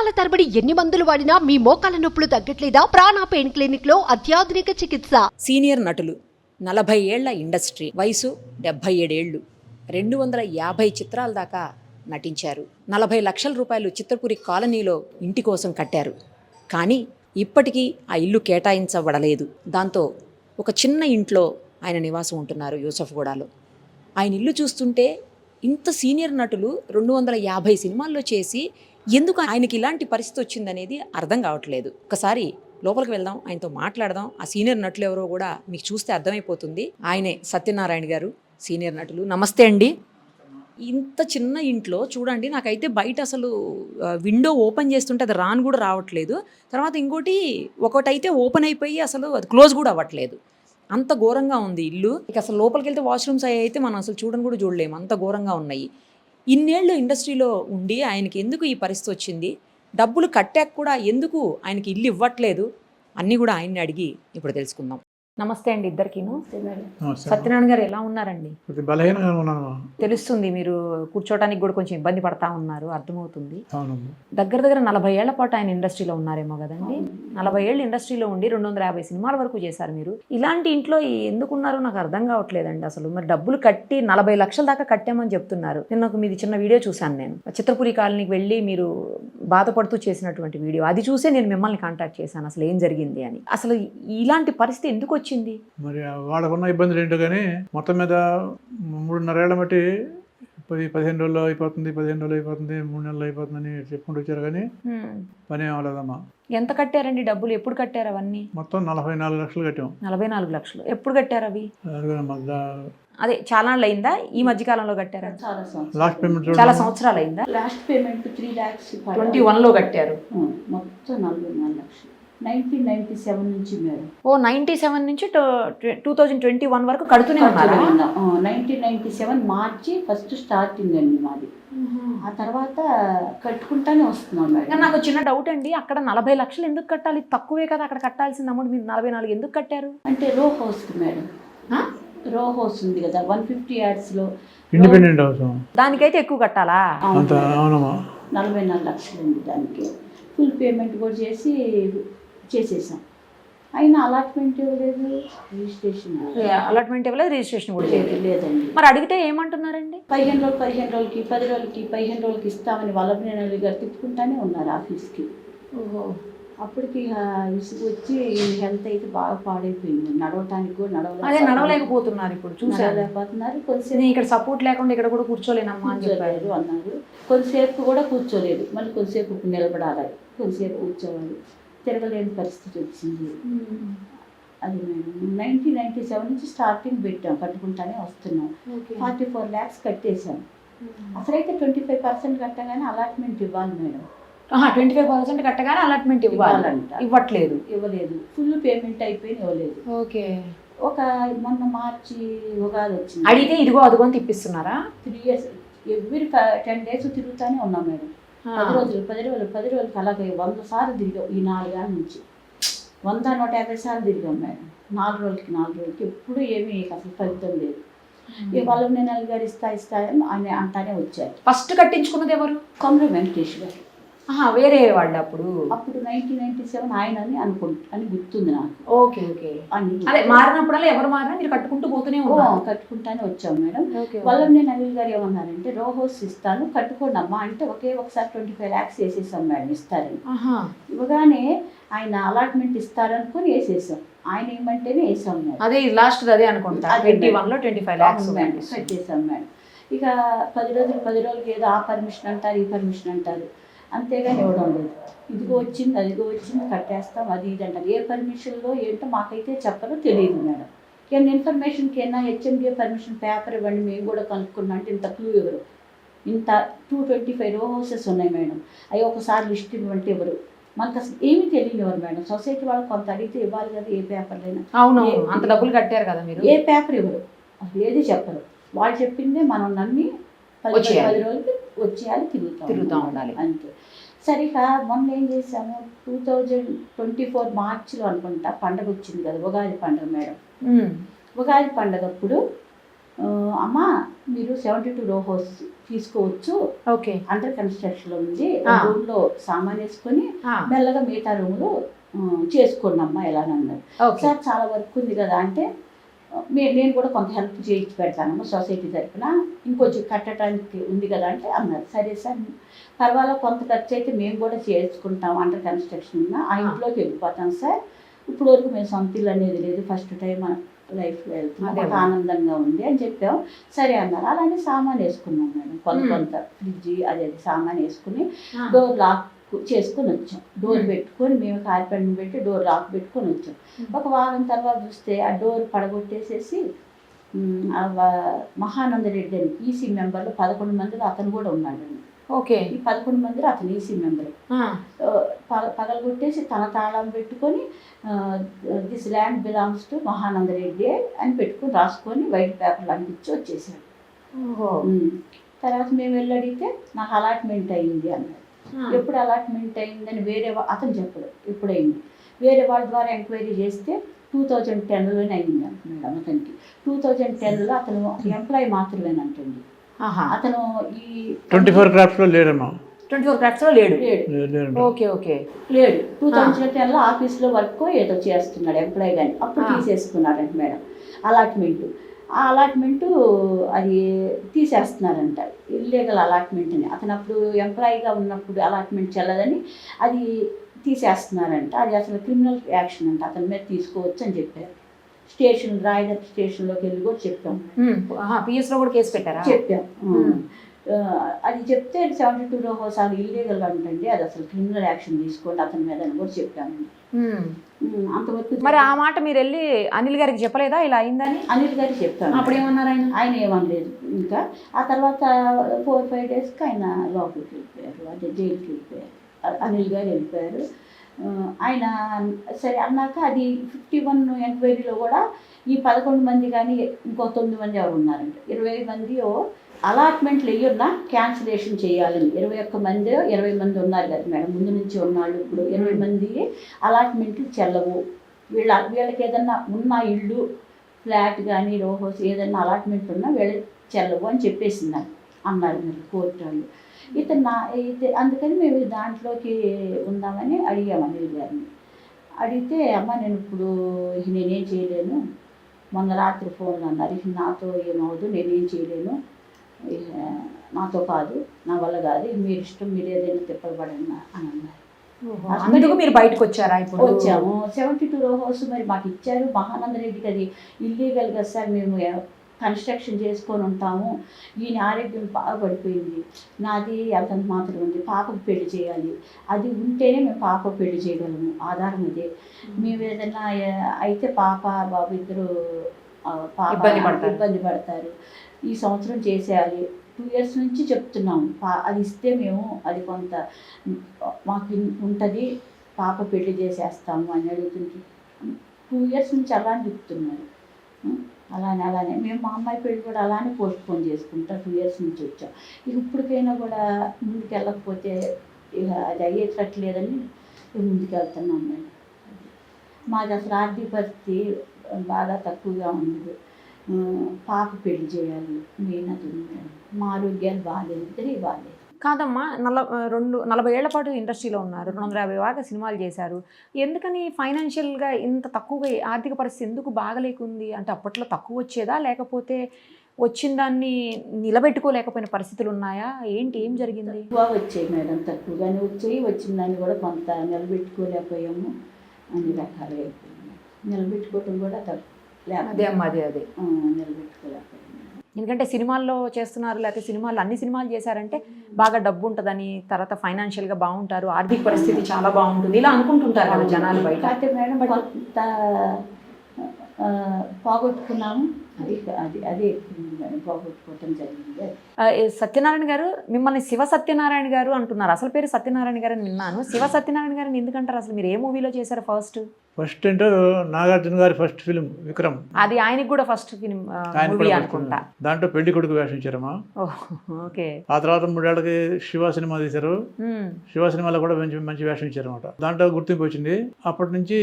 సంవత్సరాల తరబడి ఎన్ని మందులు వాడినా మీ మోకాల నొప్పులు తగ్గట్లేదా? ప్రాణ పెయిన్ క్లినిక్లో అత్యాధునిక చికిత్స. సీనియర్ నటులు నలభై ఏళ్ళ ఇండస్ట్రీ వయసు డెబ్భై ఏడేళ్ళు. రెండు వందల యాభై చిత్రాల దాకా నటించారు. నలభై లక్షల రూపాయలు చిత్రపురి కాలనీలో ఇంటి కోసం కట్టారు. కానీ ఇప్పటికీ ఆ ఇల్లు కేటాయించబడలేదు. దాంతో ఒక చిన్న ఇంట్లో ఆయన నివాసం ఉంటున్నారు యూసఫ్గూడలో ఆయన ఇల్లు చూస్తుంటే ఇంత సీనియర్ నటులు రెండు వందల యాభై సినిమాల్లో చేసి ఎందుకు ఆయనకి ఇలాంటి పరిస్థితి వచ్చిందనేది అర్థం కావట్లేదు. ఒకసారి లోపలికి వెళ్దాం ఆయనతో మాట్లాడదాం. ఆ సీనియర్ నటులు ఎవరో కూడా మీకు చూస్తే అర్థమైపోతుంది. ఆయనే సత్యనారాయణ గారు సీనియర్ నటులు. నమస్తే అండి. ఇంత చిన్న ఇంట్లో చూడండి నాకైతే బయట అసలు విండో ఓపెన్ చేస్తుంటే అది రాను కూడా రావట్లేదు. తర్వాత ఇంకోటి ఒకటైతే ఓపెన్ అయిపోయి అసలు అది క్లోజ్ కూడా అవ్వట్లేదు. అంత ఘోరంగా ఉంది ఇల్లు. ఇక అసలు లోపలికి వెళ్తే వాష్రూమ్స్ అవి అయితే మనం అసలు చూడని కూడా చూడలేము. అంత ఘోరంగా ఉన్నాయి. ఇన్నేళ్ళు ఇండస్ట్రీలో ఉండి ఆయనకి ఎందుకు ఈ పరిస్థితి వచ్చింది? డబ్బులు కట్టాక కూడా ఎందుకు ఆయనకి ఇల్లు ఇవ్వట్లేదు? అన్నీ కూడా ఆయన్ని అడిగి ఇప్పుడు తెలుసుకుందాం. నమస్తే అండి ఇద్దరికిను. సత్యనారాయణ గారు ఎలా ఉన్నారండి? తెలుస్తుంది మీరు కూర్చోవడానికి కూడా కొంచెం ఇబ్బంది పడతా ఉన్నారు అర్థమవుతుంది. అవును దగ్గర దగ్గర నలభై ఏళ్ళ పాటు ఆయన ఇండస్ట్రీలో ఉన్నారేమో కదండి. నలభై ఏళ్ళు ఇండస్ట్రీలో ఉండి రెండు వందల యాభై సినిమాల వరకు చేశారు మీరు. ఇలాంటి ఇంట్లో ఎందుకు ఉన్నారో నాకు అర్థం కావట్లేదండి అసలు. మరి డబ్బులు కట్టి నలభై లక్షల దాకా కట్టామని చెప్తున్నారు. నేను ఒక మీది చిన్న వీడియో చూశాను నేను. చిత్రపురి కాలనీకి వెళ్ళి మీరు బాధపడుతూ చేసినటువంటి వీడియో. అది చూసే నేను మిమ్మల్ని కాంటాక్ట్ చేశాను. అసలు ఏం జరిగింది అని. అసలు ఇలాంటి పరిస్థితి ఎందుకు వచ్చింది మరి వాళ్ళకున్న ఇబ్బందులు ఏంటో కానీ మొత్తం మీద మూడున్నరేళ్ళ బట్టి పది పదిహేను రోజులు అయిపోతుంది పదిహేను రోజులు అయిపోతుంది మూడు నెలలు అయిపోతుందని చెప్పుకుంటూ వచ్చారు కానీ పని అవ్వలేదమ్మా. ఎంత కట్టారండి డబ్బులు? ఎప్పుడు కట్టారు అవన్నీ? మొత్తం నలభై నాలుగు లక్షలు కట్టాం. నలభై నాలుగు లక్షలు. ఎప్పుడు కట్టారు అవి? అదే చాలా నాళ్ళు అయిందా ఈ మధ్య కాలంలో కట్టారా? చాలా సంవత్సరాలు. లాస్ట్ పేమెంట్ చాలా సంవత్సరాలు అయిందా last payment three lakhs twenty వన్లో కట్టారు మొత్తం నలభై నాలుగు లక్షలు. నైన్టీన్ నైన్టీ సెవెన్ నుంచి మేము ఓ నైన్టీ సెవెన్ నుంచి టూ థౌజండ్ ట్వంటీ వన్ వరకు కడుతూనే ఉన్నారా? Nineteen ninety seven March first starting అండి మాది. ఆ తర్వాత కట్టుకుంటానే వస్తున్నాం మేడం. నాకు చిన్న డౌట్ అండి అక్కడ నలభై లక్షలు ఎందుకు కట్టాలి? తక్కువే కదా అక్కడ కట్టాల్సిన అమౌంట్ మీరు నలభై నాలుగు ఎందుకు కట్టారు? అంటే రో హౌస్కి మేడం. రో హౌస్ ఉంది కదా వన్ ఫిఫ్టీ యార్డ్స్లో ఇండిపెండెంట్ హౌస్ దానికైతే ఎక్కువ కట్టాలా? నలభై నాలుగు లక్షలు ఉంది దానికి. ఫుల్ పేమెంట్ కూడా చేసి చేసేసాం. అయినా అలాట్మెంట్ ఇవ్వలేదు రిజిస్ట్రేషన్ అలాట్మెంట్ ఇవ్వలేదు రిజిస్ట్రేషన్ కూడా చేయలేదు. లేదండి. మరి అడిగితే ఏమంటున్నారండి? పదిహేను రోజులు పదిహేను రోజులకి పది రోజులకి పదిహేను రోజులకి ఇస్తామని వల్లభనేని గారు తిప్పుకుంటానే ఉన్నారు ఆఫీస్కి. అప్పటికి ఇక విసుగు వచ్చి హెల్త్ అయితే బాగా పాడైపోయింది. నడవటానికి కూడా అదే నడవలేకపోతున్నారు. ఇప్పుడు చూసారు నడవలేకపోతున్నారు. కొంచెం ఇక్కడ సపోర్ట్ లేకుండా ఇక్కడ కూడా కూర్చోలేనమ్మా అని చెప్పారు. అన్నారు. కొద్దిసేపు కూడా కూర్చోలేదు. మళ్ళీ కొద్దిసేపు నిలబడాలి. కొద్దిసేపు కూర్చోవాలి. తిరగలేని పరిస్థితి వచ్చింది. అది మేము నైన్టీన్ నైన్టీ సెవెన్ నుంచి స్టార్టింగ్ పెట్టాం కట్టుకుంటానే వస్తున్నాం. ఫార్టీ ఫోర్ ల్యాక్స్ కట్టేశాం. అసలైతే ట్వంటీ ఫైవ్ పర్సెంట్ కట్టగానే అలాట్మెంట్ ఇవ్వాలి మేడం. ట్వంటీ ఫైవ్ పర్సెంట్ కట్టగానే అలాట్మెంట్ ఇవ్వాలి. ఇవ్వాలంట. ఇవ్వట్లేదు. ఇవ్వలేదు. ఫుల్ పేమెంట్ అయిపోయి ఇవ్వలేదు. ఓకే ఒక మొన్న మార్చి ఉగాది వచ్చింది. అడిగితే ఇదిగో అదిగో అని తిప్పిస్తున్నారా? Three years every ten days తిరుగుతానే ఉన్నాం మేడం. పది రోజులు పది రోజులు పది రోజులు అలాగే వంద సార్లు తిరిగాం ఈ నాలుగేళ్ళ నుంచి. వంద నూట యాభై సార్లు తిరిగాం మేడం. నాలుగు రోజులకి నాలుగు రోజులకి ఎప్పుడు ఏమీ అసలు ఫలితం లేదు. ఈ వాళ్ళ నేను గారు ఇస్తా ఇస్తా అని అంటానే వచ్చారు. ఫస్ట్ కట్టించుకున్నది ఎవరు? కొమర వెంకటేష్ గారు. వేరే వాళ్ళు అప్పుడు అప్పుడు నైన్టీన్ నైన్టీ సెవెన్ ఆయన అని అనుకుంటు అని గుర్తుంది నాకు. Okay okay. అని. అదే మారినప్పుడల్లా ఎవరు మారినా మీరు కట్టుకుంటూ పోతూనే ఓ, ఉన్నారు. కట్టుకుంటానే వచ్చాం మేడం. వాళ్ళ నేను అనిల్ గారు ఏమన్నారంటే రో హౌస్ ఇస్తాను కట్టుకోండి అమ్మా అంటే ఒకే ఒకసారి ట్వంటీ ఫైవ్ ల్యాక్స్ వేసేసాం మేడం ఇస్తారని. ఇవ్వగానే ఆయన అలాట్మెంట్ ఇస్తారనుకుని వేసేసాం. ఆయన ఏమంటేనే వేసాం మేడం. అదే లాస్ట్ అదే అనుకుంటా. Twenty madam. వన్లో ట్వంటీ ఫైవ్ లాక్స్ అవును మేడం కట్టేసాం మేడం. ఇక పది రోజులు పది రోజులకి ఏదో ఆ పర్మిషన్ అంటారు ఈ పర్మిషన్ అంటారు. అంతేగాని ఇవ్వడం లేదు. ఇదిగో వచ్చింది అదిగో వచ్చింది కట్టేస్తాం అది ఇది అంటారు. ఏ పర్మిషన్లో ఏంటో మాకైతే చెప్పరో తెలియదు మేడం. ఏమైనా ఇన్ఫర్మేషన్కి అయినా హెచ్ఎండిఏ పర్మిషన్ పేపర్ ఇవ్వండి మేము కూడా కనుక్కున్నాం అంటే ఇంత క్లూ ఎవరు ఇంత two twenty five row houses ఉన్నాయి మేడం. అవి ఒకసారి లిస్ట్ ఇవ్వంటే ఎవరు మనకు అసలు ఏమీ తెలియనివారు మేడం. సొసైటీ వాళ్ళు కొంత అడిగితే ఇవ్వాలి కదా ఏ పేపర్లైనా అవును అంత డబ్బులు కట్టారు కదా మీరు? ఏ పేపర్ ఇవ్వరు. అసలు ఏది చెప్పరు. వాళ్ళు చెప్పిందే మనం నమ్మి పది. పది రోజులు వచ్చేయాలి తిరుగుతాం తిరుగుతా ఉండాలి. అంతే. సరిగా మొన్న ఏం చేసాము టూ థౌజండ్ ట్వంటీ ఫోర్ మార్చిలో అనుకుంటా పండగ వచ్చింది కదా ఉగాది పండగ మేడం. ఉగాది పండగ అప్పుడు "ఆ, అమ్మా మీరు సెవెంటీ టూ రో హౌస్ తీసుకోవచ్చు. ఓకే. అండర్ కన్స్ట్రక్షన్లో ఉంది. రూమ్లో సామాన్ వేసుకొని మెల్లగా మిగతా రూమ్లో చేసుకోండి అమ్మా ఎలా అన్నారు సార్ చాలా వర్క్ ఉంది కదా అంటే నేను కూడా కొంత హెల్ప్ చేయించి పెడతానమ్మా సొసైటీ తరఫున ఇంకొంచెం కట్టడానికి ఉంది కదా అంటే అన్నారు. సరే సార్. పర్వాలేదు కొంత ఖర్చు అయితే మేము కూడా చేసుకుంటాం అండర్ కన్స్ట్రక్షన్ ఉన్న. ఆ ఇంట్లోకి వెళ్ళిపోతాం సార్. ఇప్పుడు వరకు మేము సొంత ఇల్లు అనేది లేదు. ఫస్ట్ టైం మన లైఫ్లో వెళ్తున్నాం. ఆనందంగా ఉంది అని చెప్పాం. సరే అన్నారు. అలానే సామాన్ వేసుకున్నాం మేడం. కొంత. కొంత ఫ్రిడ్జ్ అదే సామాన్ వేసుకుని డోర్ లాక్ చేసుకొని వచ్చాం. డోర్ మ్మ్. పెట్టుకొని మేము కార్పెంట్ పెట్టి డోర్ లాక్ పెట్టుకొని వచ్చాం. మ్మ్. ఒక వారం తర్వాత చూస్తే ఆ డోర్ పడగొట్టేసేసి మహానంద రెడ్డి అని ఈసీ మెంబర్లు పదకొండు మందిలో అతను కూడా ఉన్నాడు ఓకే. ఈ పదకొండు మందిలో అతను ఈసీ మెంబర్. ఆ, పగలగొట్టేసి తన తాళం పెట్టుకొని this land belongs to Mahananda Reddy అని పెట్టుకొని రాసుకొని వైట్ పేపర్లు అంటించి వచ్చేసాడు. తర్వాత మేము వెళ్ళి అడిగితే నాకు అలాట్మెంట్ అయింది అన్నాడు. ఆ, ఎప్పుడు అలాట్మెంట్ అయిందని వేరే వా- అతను చెప్పడు ఎప్పుడైంది. వేరే వాళ్ళ ద్వారా ఎంక్వైరీ చేస్తే టూ థౌజండ్ టెన్లోనే అయింది అంటున్నాడు అతనికి. టూ థౌజండ్ టెన్లో అతను ఎంప్లాయ్ మాత్రమేనంటండి. అతను ఈ ట్వంటీ ఫోర్ క్రాఫ్ట్స్లో లేడమ్మా ట్వంటీ ఫోర్ క్రాఫ్ట్స్లో లేడు ఓకే ఓకే. లేడు. టూ థౌజండ్ టెన్లో ఆఫీస్లో వర్క్ ఏదో చేస్తున్నాడు ఎంప్లాయ్ కానీ అప్పుడు. తీసేసుకున్నాడంట మేడం. అలాట్మెంట్. ఆ అలాట్మెంట్ అది తీసేస్తున్నారంట. ఇల్లీగల్ అలాట్మెంట్ అని అతను అప్పుడు ఎంప్లాయీగా ఉన్నప్పుడు అలాట్మెంట్ చెల్లదని అది తీసేస్తున్నారంట. అది అసలు క్రిమినల్ యాక్షన్ అంట. అతని మీద తీసుకోవచ్చు అని చెప్పారు. స్టేషన్ రాయగర్ స్టేషన్లోకి వెళ్ళి కూడా చెప్పాం. పిఎస్లో కూడా కేసు పెట్టారా? చెప్పాం. అది చెప్తే సెవెంటీ టూ రోజు అది ఇల్లీగల్ అంటండి అది అసలు క్రిమినల్ యాక్షన్ తీసుకోండి అతని మీద అని కూడా చెప్పాము. ఉమ్. ఉమ్, అంతవరకు మరి ఆ మాట మీరు వెళ్ళి అనిల్ గారికి చెప్పలేదా? ఇలా అయిందని? అనిల్ గారికి చెప్పాను అప్పుడు ఏమన్నారు ఆయన? ఆయన ఏమనలేదు. ఇంకా ఆ తర్వాత ఫోర్ ఫైవ్ డేస్కి ఆయన లోపలికి వెళ్ళిపోయారు. అదే జైలుకి వెళ్ళిపోయారు. అనిల్ గారు వెళ్ళిపోయారు. ఆయన సరే అన్నాక అది ఫిఫ్టీ వన్ ఎంక్వైరీలో కూడా ఈ పదకొండు మంది కానీ ఇంకో తొమ్మిది మంది ఎవరు ఉన్నారంట. ఇరవై మంది అలాట్మెంట్లు వేయన్నా క్యాన్సిలేషన్ చేయాలని ఇరవై ఒక్క మంది ఇరవై మంది ఉన్నారు కదా మేడం. ముందు నుంచి ఉన్నాళ్ళు. ఇప్పుడు ఇరవై మంది అలాట్మెంట్లు చెల్లవు. వీళ్ళ వీళ్ళకి ఏదన్నా ఉన్న ఇల్లు ఫ్లాట్ కానీ రో హౌస్ ఏదైనా అలాట్మెంట్ ఉన్నా వీళ్ళ చెల్లవు అని చెప్పేసింది నాకు అన్నారు మరి కోర్టు వాళ్ళు. ఇతను నా అయితే అందుకని మేము దాంట్లోకి ఉందామని అడిగాము అనిల్ గారిని. అడిగితే అమ్మ నేను ఇప్పుడు నేనేం చేయలేను. మొన్న రాత్రి ఫోన్ అన్నారు. నాతో ఏమవదు నేనేం చేయలేను. నాతో కాదు నా వల్ల కాదు మీరు ఇష్టం మీరు ఏదైనా తిప్పబడండి అని అన్నారు. అందుకు మీరు బయటకు వచ్చారా ఇప్పుడు? వచ్చాము. సెవెంటీ టూ రో హౌస్ మరి మాకు ఇచ్చారు. మహానంద రెడ్డికి అది ఇల్లీగల్ కదా సార్ మేము కన్స్ట్రక్షన్ చేసుకొని ఉంటాము. ఈయన ఆరోగ్యం బాగా పడిపోయింది. నాది అతనికి మాత్రం ఉంది. పాపకు పెళ్ళి చేయాలి. అది ఉంటేనే మేము పాప పెళ్ళి చేయగలము. ఆధారం అదే. మేము ఏదైనా అయితే పాప బాబు ఇద్దరు పాప ఇబ్బంది పడతారు. ఈ సంవత్సరం చేసేయాలి. టూ ఇయర్స్ నుంచి చెప్తున్నాము. పా- అది ఇస్తే మేము అది కొంత మాకు ఉంటుంది. పాప పెళ్ళి చేసేస్తాము అని అడుగుతుంటే టూ ఇయర్స్ నుంచి అలానే చెప్తున్నారు. అలానే అలానే. మేము మా అమ్మాయి పెళ్ళి కూడా అలానే పోస్ట్ పోన్ చేసుకుంటా టూ ఇయర్స్ నుంచి వచ్చాం. ఇక ఇప్పటికైనా కూడా ముందుకు వెళ్ళకపోతే ఇక అది అయ్యేటట్లేదని ముందుకు వెళ్తున్నాం మేడం. మాది అసలు ఆర్థిక పరిస్థితి బాగా తక్కువగా ఉంది. పాప పెళ్ళి చేయాలి. మెయిన్ అది మా ఆరోగ్యాలు బాగాలేదు. ఇద్దరే బాగాలేదు. కాదమ్మా నల రెండు నలభై ఏళ్ళ పాటు ఇండస్ట్రీలో ఉన్నారు. రెండు వందల యాభై దాకా సినిమాలు చేశారు. ఎందుకని ఫైనాన్షియల్గా ఇంత తక్కువగా ఆర్థిక పరిస్థితి ఎందుకు బాగలేకుంది? అంటే అప్పట్లో తక్కువ వచ్చేదా? లేకపోతే వచ్చిన దాన్ని నిలబెట్టుకోలేకపోయిన పరిస్థితులు ఉన్నాయా? ఏంటి ఏం జరిగింది? ఎక్కువ వచ్చాయి మేడం తక్కువగానే వచ్చాయి. వచ్చిన దాన్ని కూడా కొంత నిలబెట్టుకోలేకపోయాము అన్ని రకాలుగా అయిపోయింది నిలబెట్టుకోవటం కూడా తక్కువ అదే అమ్మా అదే అదే. ఎందుకంటే సినిమాల్లో చేస్తున్నారు లేకపోతే సినిమాలు అన్ని సినిమాలు చేశారంటే బాగా డబ్బు ఉంటుందని తర్వాత ఫైనాన్షియల్గా బాగుంటారు ఆర్థిక పరిస్థితి చాలా బాగుంటుంది ఇలా అనుకుంటుంటారు కదా జనాలు బయట. మేడం పోగొట్టుకున్నాము. అది అది అదే ఎక్కువ మేడం పోగొట్టుకోవటం జరిగింది. ఆ, ఏ సత్యనారాయణ గారు మిమ్మల్ని శివ సత్యనారాయణ గారు అంటున్నారు. అసలు పేరు సత్యనారాయణ గారు అని విన్నాను. శివ సత్యనారాయణ గారిని ఎందుకంటారు? అసలు మీరు ఏ మూవీలో చేశారు ఫస్ట్? ఫస్ట్ అంటే నాగార్జున గారి ఫస్ట్ ఫిలిం విక్రమ్. అది ఆయనకి కూడా ఫస్ట్ ఫిలిం అనుకుంటా. దాంట్లో పెళ్ళి కొడుకు వేషం ఇచ్చారమ్మా. Oh, okay. ఆ తర్వాత మూడేళ్ళకి శివ సినిమా తీశారు. శివ సినిమాలో కూడా మంచి మంచి వేషం ఇచ్చారన్నమాట. దాంట్లో గుర్తింపు వచ్చింది. అప్పటి నుంచి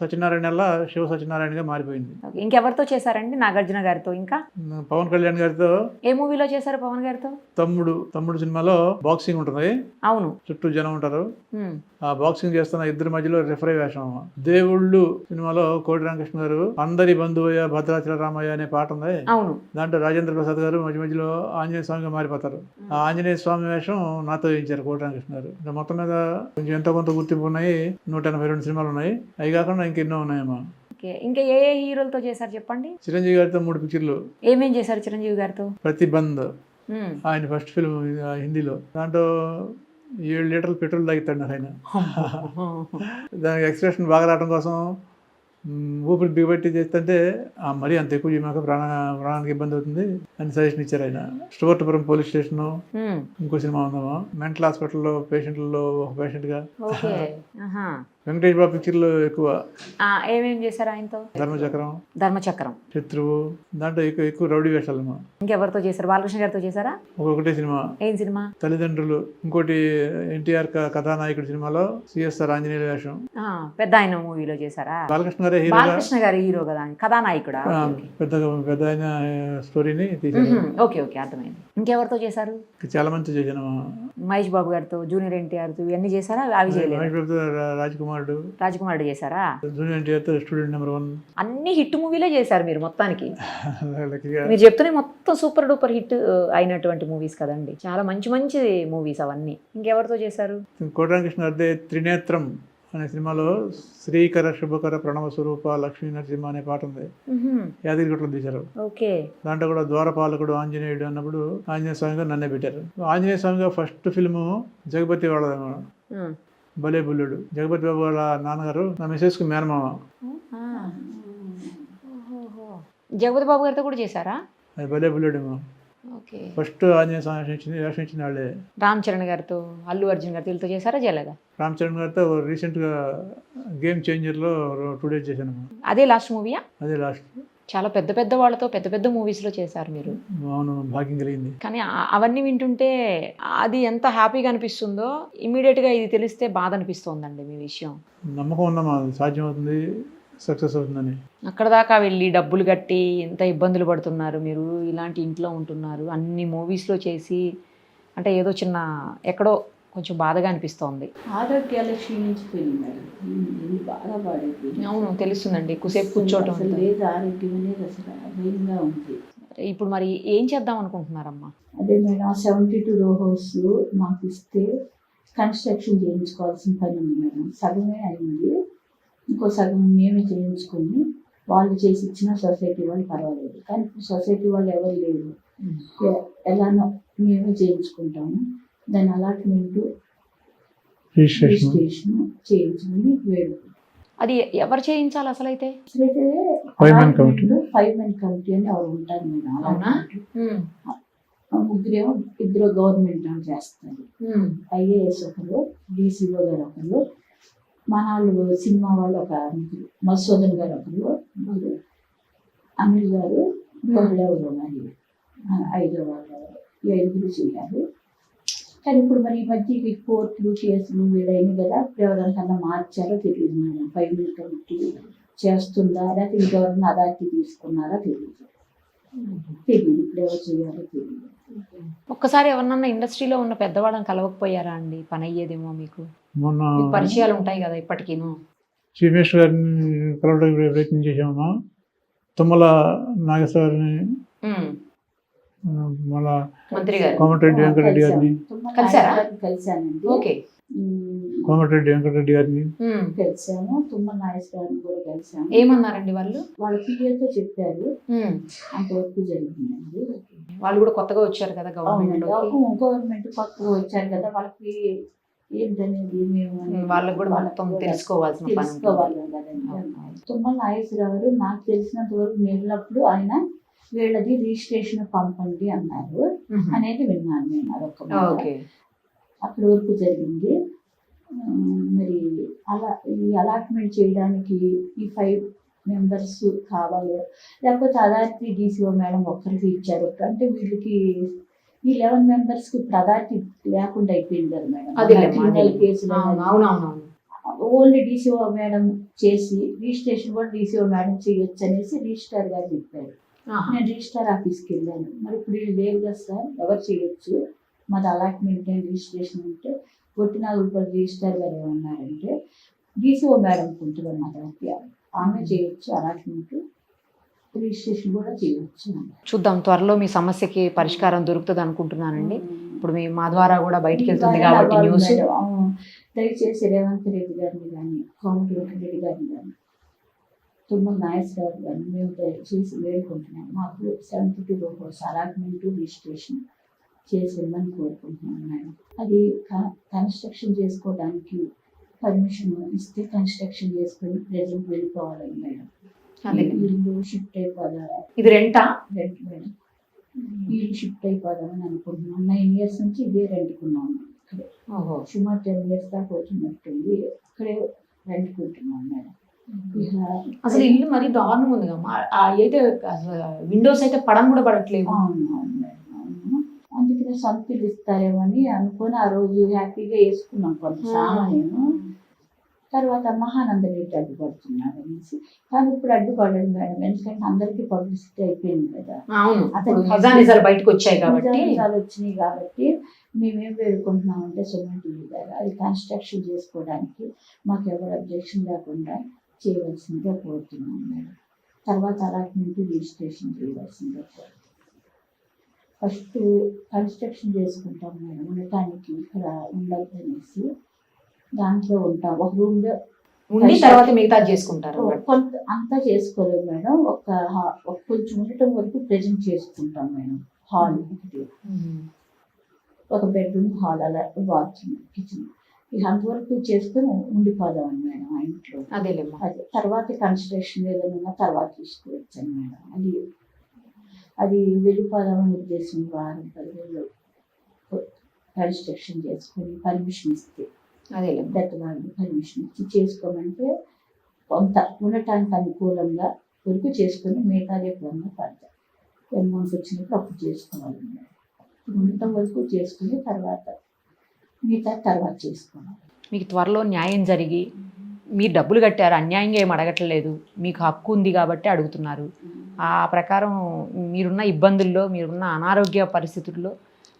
సత్యనారాయణ శివ సత్యనారాయణగా మారిపోయింది. ఓకే. ఇంకెవరితో చేశారండి నాగార్జున నాగార్జున గారితో ఇంకా? పవన్ కళ్యాణ్ గారితో ఏ మూవీలో చేశారు పవన్ గారితో? తమ్ముడు తమ్ముడు సినిమాలో బాక్సింగ్ ఉంటుంది. అవును. చుట్టూ జనం ఉంటారు. ఆ బాక్సింగ్ చేస్తున్న ఇద్దరి మధ్యలో రిఫరీ వేషం. దేవుళ్ళు సినిమాలో కోటి రామకృష్ణ గారు అందరి బంధువయ్య భద్రాచల రామయ్య అనే పాట ఉంది. అవును. దాంట్లో రాజేంద్ర ప్రసాద్ గారు మధ్య మధ్యలో ఆంజనేయ స్వామిగా మారిపోతారు. ఆ ఆంజనేయ స్వామి వేషం నాతో వేయించారు కోటి రామకృష్ణ గారు. ఇంకా మొత్తం మీద కొంచెం ఎంతో కొంత గుర్తింపు ఉన్నాయి. నూట ఎనభై రెండు సినిమాలు ఉన్నాయి. అవి కాకుండా ఇంకెన్నో ఉన్నాయమ్మా. ఓకే. ఇంకా ఏ ఏ హీరోలతో చేశారు చెప్పండి? చిరంజీవి గారితో మూడు పిక్చర్లు. ఏమేం చేశారు చిరంజీవి గారితో? ప్రతిబంధ్. ఆయన ఫస్ట్ ఫిల్మ్ హిందీలో. దాంట్లో ఏడు లీటర్లు పెట్రోల్ తాగుతాడు ఆయన. దానికి ఎక్స్ప్రెషన్ బాగా రావడం కోసం ఊపిరి బిగబెట్టి చేస్తుంటే ఆ మరీ అంత ఎక్కువ చేయమాక ప్రాణ ప్రాణానికి ఇబ్బంది అవుతుంది అని సజెషన్ ఇచ్చారు ఆయన. Stuartpuram police station. ఇంకో సినిమా ఉందామా మెంటల్ హాస్పిటల్లో పేషెంట్లలో ఒక పేషెంట్గా. వెంకటేష్ బాబు పిక్చర్లో ఎక్కువ. ఆ, ఏమేం చేశారు ఆయనతో? ధర్మచక్రం. ధర్మచక్రం. శత్రువు. దాంట్లో ఎక్కువ ఎక్కువ రౌడీ వేషాలమ్మా ఇంకెవరితో చేశారు? బాలకృష్ణ గారితో చేశారా? ఒక్కొక్కటే సినిమా. ఏం సినిమా? తల్లిదండ్రులు. ఇంకోటి ఎన్టీఆర్ కథానాయకుడి సినిమాలో సిఎస్ఆర్ ఆంజనేయుల వేషం. పెద్ద ఆయన మూవీలో చేశారా? బాలకృష్ణ గారే హీరోగా బాలకృష్ణ గారి హీరో కదా కథానాయకుడా? పెద్ద పెద్ద ఆయన స్టోరీని. ఓకే ఓకే అర్థమైంది. ఇంకెవరితో చేశారు? చాలా మంది చేశాను మహేష్ బాబు గారితో జూనియర్ ఎన్టీఆర్తో ఇవన్నీ చేశారా? అవి చేయలేదు? మహేష్ బాబుతో రా- రాజ్ కుమారుడు రాజకుమారుడు. చేశారా? జూనియర్ ఎన్టీఆర్తో స్టూడెంట్ నెంబర్ వన్. అన్ని హిట్ మూవీలే చేశారు మీరు మొత్తానికి. మీరు చెప్తూనే మొత్తం సూపర్ డూపర్ హిట్ అయినటువంటి మూవీస్ కదండి. చాలా మంచి మంచి మూవీస్ అవన్నీ. ఇంకెవరితో చేశారు? కోటరామకృష్ణ అదే త్రినేత్రం అనే సినిమాలో శ్రీకర శుభకర ప్రణవ స్వరూప లక్ష్మీ నరసింహ అనే పాట ఉంది. మ్మ్. యాదగిరిగుట్టలో తీశారు. ఓకే. దాంట్లో కూడా ద్వారపాలకుడు ఆంజనేయుడు అన్నప్పుడు ఆంజనేయ స్వామిగా నన్నే పెట్టారు. ఆంజనేయ స్వామిగా ఫస్ట్ ఫిల్ము జగపతి వాళ్ళ. భలే బుల్లుడు. జగపతి బాబు వాళ్ళ నాన్నగారు నా మిసెస్కి మేనమామ. జగపతి బాబు గారితో కూడా చేశారా? అది భలే బుల్లుడేమో ఓకే. ఫస్ట్ ఆంజనేయ స్వామి ఇచ్చిన వాళ్ళే. రామ్ చరణ్ గారితో అల్లు అర్జున్ గారితో వీళ్ళతో చేశారా? చేయలేదా? రామ్ చరణ్ గారితో రీసెంట్గా గేమ్ చేంజర్లో టూ డేస్ చేశాను అదే లాస్ట్ మూవీయా? అదే లాస్ట్. చాలా పెద్ద పెద్ద వాళ్ళతో పెద్ద పెద్ద మూవీస్లో చేశారు మీరు. అవును భాగ్యం కలిగింది. కానీ అవన్నీ వింటుంటే అది ఎంత హ్యాపీగా అనిపిస్తుందో ఇమీడియట్గా ఇది తెలిస్తే బాధ అనిపిస్తోందండి మీ విషయం. నమ్మకం సాధ్యం అవుతుంది సక్సెస్ అవుతుందని. అక్కడ దాకా వెళ్ళి డబ్బులు కట్టి ఎంత ఇబ్బందులు పడుతున్నారు మీరు ఇలాంటి ఇంట్లో ఉంటున్నారు అన్ని మూవీస్లో చేసి అంటే ఏదో చిన్న ఎక్కడో కొంచెం బాధగా అనిపిస్తోంది. ఆరోగ్యాలు క్షీణించిపోయింది బాగా పాడైపోయింది అవును తెలుస్తుందండి. ఎక్కువసేపు కూర్చోవటం. లేదు ఆరోగ్యం అనేది అసలు భయంగా ఉంది. ఇప్పుడు మరి ఏం చేద్దాం అనుకుంటున్నారమ్మా? అదే madam seventy two row house మాకు ఇస్తే కన్స్ట్రక్షన్ చేయించుకోవాల్సిన పని ఉంది మేడం. సగమే అయింది. ఇంకో సగం మేమే చేయించుకొని వాళ్ళు చేసి ఇచ్చిన సొసైటీ వాళ్ళు పర్వాలేదు. కానీ సొసైటీ వాళ్ళు ఎవరు లేరు. ఎలానో మేమే చేయించుకుంటాము. దాని అలాట్మెంట్ రిజిస్ట్రేషన్ చేయించమని వేడుకుంటాం అది ఎవరు చేయించాలి man committee. Five men committee అని ఎవరు ఉంటారు మేడం అవునా? ముగ్గురేమో ఇద్దరు గవర్నమెంట్ చేస్తారు. ఐఏఎస్ ఒకరు డిసిఓ గారు ఒకరు మన వాళ్ళు సినిమా వాళ్ళు ఒక ముగ్గురు మధుసూదన్ గారు ఒకరు అనిల్ గారు ఎవరు మరి ఆ, ఐదో వాళ్ళు ఐదుగురు చేయాలి కానీ ఇప్పుడు మరి ఈ మధ్య ఈ కోర్టులు కేసులు వీడైంది కదా ఎవరికన్నా మార్చారో తెలియదు మేడం. ఫైవ్ మినిట్ కమిటీ చేస్తుందా లేకపోతే ఇంకెవరన్నా అథారిటీ తీసుకున్నారా తెలియదు తెలియదు ఇప్పుడు ఎవరు చేయాలో తెలియదు ఒక్కసారి ఎవరినన్నా ఇండస్ట్రీలో ఉన్న పెద్దవాళ్ళని కలవకపోయారా అండి? పని అయ్యేదేమో మీకు. మొన్న మీకు పరిచయాలు ఉంటాయి కదా ఇప్పటికీను. చీఫ్ మినిస్టర్ గారిని కలవడానికి ప్రయత్నం చేశామమ్మా తుమ్మల నాగేశ్వర గారిని ఉమ్. గారు. కోమటిరెడ్డి వెంకటరెడ్డి గారిని. కలిసారా? కలిసానండి ఓకే. కోమటిరెడ్డి వెంకటరెడ్డి గారిని. కలిసాము తుమ్మ నాయస్ గారిని కూడా కలిసాము ఏమన్నారండి వాళ్ళు? వాళ్ళ పిల్లలతో చెప్పారు. అంతవరకు జరిగిందండి. వాళ్ళు కూడా కొత్తగా వచ్చారు కదా గవర్నమెంట్ గవర్నమెంట్ కొత్తగా వచ్చారు కదా వాళ్ళకి ఏంటనేది మేము వాళ్ళకి కూడా మొత్తం వాళ్ళకి తెలుసుకోవాల్సిన. తెలుసుకోవాలి కదండి. తుమ్మల నాగేశ్వరరావు నాకు తెలిసినంత వరకు వెళ్ళినప్పుడు ఆయన వీళ్ళది రిజిస్ట్రేషన్ పంపండి అన్నారు. అనేది విన్నాను నేను అదొక అక్కడి వరకు జరిగింది. మరి అలా ఈ అలాట్మెంట్ చేయడానికి ఈ ఫైవ్ మెంబర్స్ కావాలి. లేకపోతే అథారిటీ డీసీఓ మేడం ఒక్కరికి ఇచ్చారు. అంటే వీళ్ళకి ఈ లెవెన్ మెంబర్స్కి అథారిటీ లేకుండా అయిపోయింది కదా మేడం. క్రిమినల్. కేసులు ఓన్లీ డీసీఓ మేడం చేసి రిజిస్ట్రేషన్ కూడా డీసీఓ మేడం చేయొచ్చు అనేసి రిజిస్ట్రార్ గారు చెప్పారు. నేను రిజిస్టర్ ఆఫీస్కి వెళ్ళాను. మరి ఇప్పుడు వీళ్ళు లేవు కదా సార్ ఎవరు చేయొచ్చు? మాది అలాట్మెంట్ రిజిస్ట్రేషన్ అంటే కొట్టి నాలుగు రూపాయలు రిజిస్టర్ గారు ఏమన్నారంటే డీసీఓ మేడం ఉంటుంది మా దగ్గర. ఆమె చేయొచ్చు అలాట్మెంట్. రిజిస్ట్రేషన్ కూడా చేయొచ్చు అన్నారు. చూద్దాం త్వరలో మీ సమస్యకి పరిష్కారం దొరుకుతుంది అనుకుంటున్నానండి. ఇప్పుడు మీ మా ద్వారా కూడా బయటికి వెళ్తుంది కాబట్టి న్యూస్. దయచేసి రేవంత్ రెడ్డి గారిని కానీ కోమటిరెడ్డి రెడ్డి గారిని కానీ తుమ్మల నాగేశ్వరరావు గారిని మేము దయచేసి వేడుకుంటున్నాం మాకు seventy two rupees allotment registration చేసి ఇవ్వమని కోరుకుంటున్నాం మేడం. అది కన్స్ట్రక్షన్ చేసుకోవడానికి పర్మిషన్ ఇస్తే కన్స్ట్రక్షన్ చేసుకొని ప్రజెంట్ వెళ్ళిపోవాలని మేడం. ఇల్లు షిఫ్ట్ అయిపోదా ఇది రెంటా? Rent madam. ఇల్లు షిఫ్ట్ అయిపోదామని అనుకుంటున్నాం నైన్ ఇయర్స్ నుంచి ఇదే రెంట్కున్నాం సుమారు టెన్ ఇయర్స్ దాకా వచ్చినట్టుంది. ఇక్కడే రెంట్కుంటున్నాం మేడం. అసలు ఇల్లు మరి దారుణం ఉంది ఆ అయితే అసలు విండోస్ అయితే పడం కూడా అవును. అందుకనే సొంత ఇల్లు ఇస్తారేమో అని అనుకొని ఆ రోజు హ్యాపీగా వేసుకున్నాం కొంత సామాన్యం తర్వాత మహానంద రెడ్డి అడ్డుపడుతున్నాడు అనేసి. కానీ ఇప్పుడు అడ్డుపడదు మేడం ఎందుకంటే అందరికీ పబ్లిసిటీ అయిపోయింది కదా. అవును. అతను బయటకు వచ్చాయి కాబట్టి. వచ్చినాయి కాబట్టి మేమేం వేడుకుంటున్నాం అంటే సిమెంట్ దగ్గర అది కన్స్ట్రక్షన్ చేసుకోవడానికి మాకు ఎవరు అబ్జెక్షన్ లేకుండా చేయవలసిందిగా కోరుతున్నాం మేడం. తర్వాత అలాట్మెంట్ రిజిస్ట్రేషన్ చేయవలసిందిగా కోరుతున్నాం ఫస్ట్ కన్స్ట్రక్షన్ చేసుకుంటాం మేడం ఉండటానికి ఇక్కడ ఉండద్దనేసి దాంట్లో ఉంటాం. ఒక రూమ్లో ఉండి తర్వాత మిగతా చేసుకుంటారు కొంత అంతా చేసుకోలేము మేడం. ఒక కొంచెం ఉండటం వరకు ప్రజెంట్ చేసుకుంటాం మేడం. హాల్ ఒకటి. ఒక బెడ్రూమ్ హాల్ అలా బాత్రూమ్ కిచెన్. ఇక అంతవరకు చేసుకొని ఉండిపోదాం మేడం ఆ ఇంట్లో అదేలేమ్మా. అది తర్వాత కన్స్ట్రక్షన్ ఏదైనా ఉన్నా తర్వాత చూసుకోవచ్చాను మేడం అది అది వెళ్ళిపోదామని ఉద్దేశం వారం పది రోజులు కన్స్ట్రక్షన్ చేసుకొని పర్మిషన్ ఇస్తే అదేలేమ్మా. పెద్దవాళ్ళు పర్మిషన్ ఇచ్చి చేసుకోమంటే కొంత ఉండటానికి అనుకూలంగా వరకు చేసుకొని మిగతాది ఎప్పుడన్నా పడతాయి అమౌంట్ వచ్చినప్పుడు అప్పుడు చేసుకోవాలి మేడం. ఉండటం వరకు చేసుకుని తర్వాత మిగతా తర్వాత చేసుకోవాలి మీకు త్వరలో న్యాయం జరిగి మీరు డబ్బులు కట్టారు అన్యాయంగా ఏం అడగట్లేదు మీకు హక్కు ఉంది కాబట్టి అడుగుతున్నారు. ఆ ప్రకారం మీరున్న ఇబ్బందుల్లో మీరున్న అనారోగ్య పరిస్థితుల్లో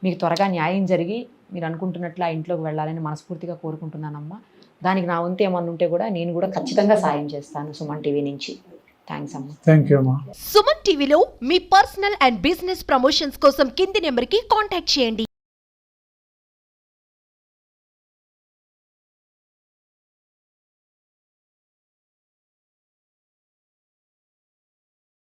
మీకు త్వరగా న్యాయం జరిగి మీరు అనుకుంటున్నట్లు ఆ ఇంట్లోకి వెళ్ళాలని మనస్ఫూర్తిగా కోరుకుంటున్నానమ్మా. దానికి నా వంతు ఏమన్నా ఉంటే కూడా నేను కూడా ఖచ్చితంగా సాయం చేస్తాను సుమన్ టీవీ నుంచి. థ్యాంక్స్ అమ్మా. థ్యాంక్ యూ అమ్మా. సుమన్ టీవీలో మీ పర్సనల్ అండ్ బిజినెస్ ప్రమోషన్స్ కోసం కింది నెంబర్కి కాంటాక్ట్ చేయండి.